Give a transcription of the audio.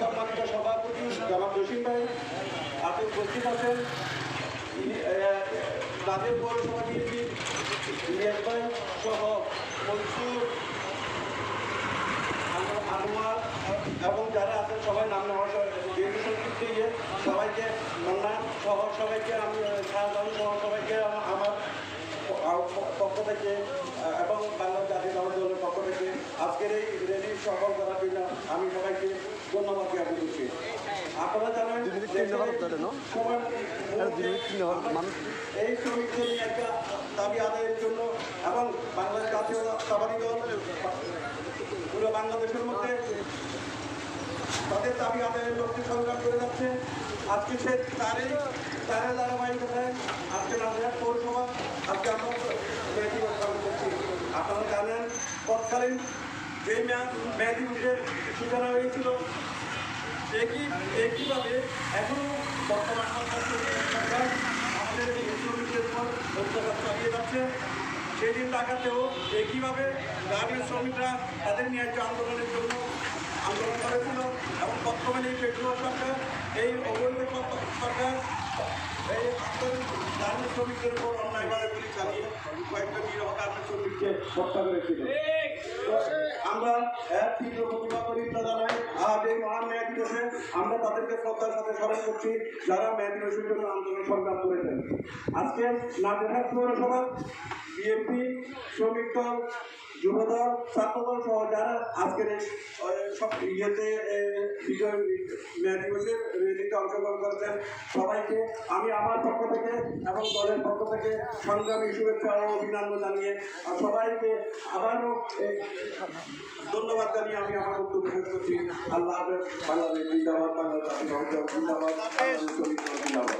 সম্মানিত তাদের আনোয়ার- এবং যারা আছেন সবাই নাম নেওয়া ইয়ে সবাইকে মন্নান সহ সবাইকে আমি শাহজাহান সহ সবাইকে আমার পক্ষ থেকে, এবং বাংলা জাতীয় দলের পক্ষ থেকে আজকের এই র্যালি সফল করার জন্য আমি সবাইকে ধন্যবাদ জ্ঞাপন করছি। আপনারা জানেন এই শ্রমিকদের একটা দাবি আদায়ের জন্য এবং বাংলাদেশ জাতীয়তাবাদী দল পুরো বাংলাদেশের মধ্যে তাদের দাবি আদায়ের লক্ষ্যে সংগ্রাম করে যাচ্ছে। আজকে সে তারই তারের ধারাবাহিকতায় আজকে রাজহাট পৌরসভা আজকে আমরা আপনারা জানেন তৎকালীন যে মেয়া দিবসের সূচনা হয়েছিল। একই একইভাবে এখনও বর্তমান সরকার আমাদের এই শ্রমিকদের উপর অত্যাচার চালিয়ে যাচ্ছে। সেদিন টাকাতেও একইভাবে গার্মেন্টস শ্রমিকরা তাদের ন্যায্য আন্দোলনের জন্য আন্দোলন করেছিল এবং বর্তমানে এই পেট্রোল সরকার এই অবৈধ সরকার এই শ্রমিকদের উপর কয়েকটা নিরহ করেছিল আমরা এক করি জানাই আজ এই মহান ন্যায় দিবসে আমরা তাদেরকে যারা ন্যায় দিবসের জন্য আন্দোলন সংগ্রাম করেছেন। আজকে নাটেরহাট পৌরসভা, বিএনপি, শ্রমিক দল, যুবদল, ছাত্রদল সহ যারা আজকের সব ইয়েতে বিজয় অংশগ্রহণ করেছেন। সবাইকে আমি আমার পক্ষ থেকে এবং দলের পক্ষ থেকে সংগ্রামী শুভেচ্ছা ও অভিনন্দন জানিয়ে সবাইকে আবারও ধন্যবাদ জানিয়ে আমি আমার বক্তব্য শেষ করছি। আল্লাহ হাফেজ। জিন্দাবাদ জিন্দাবাদ।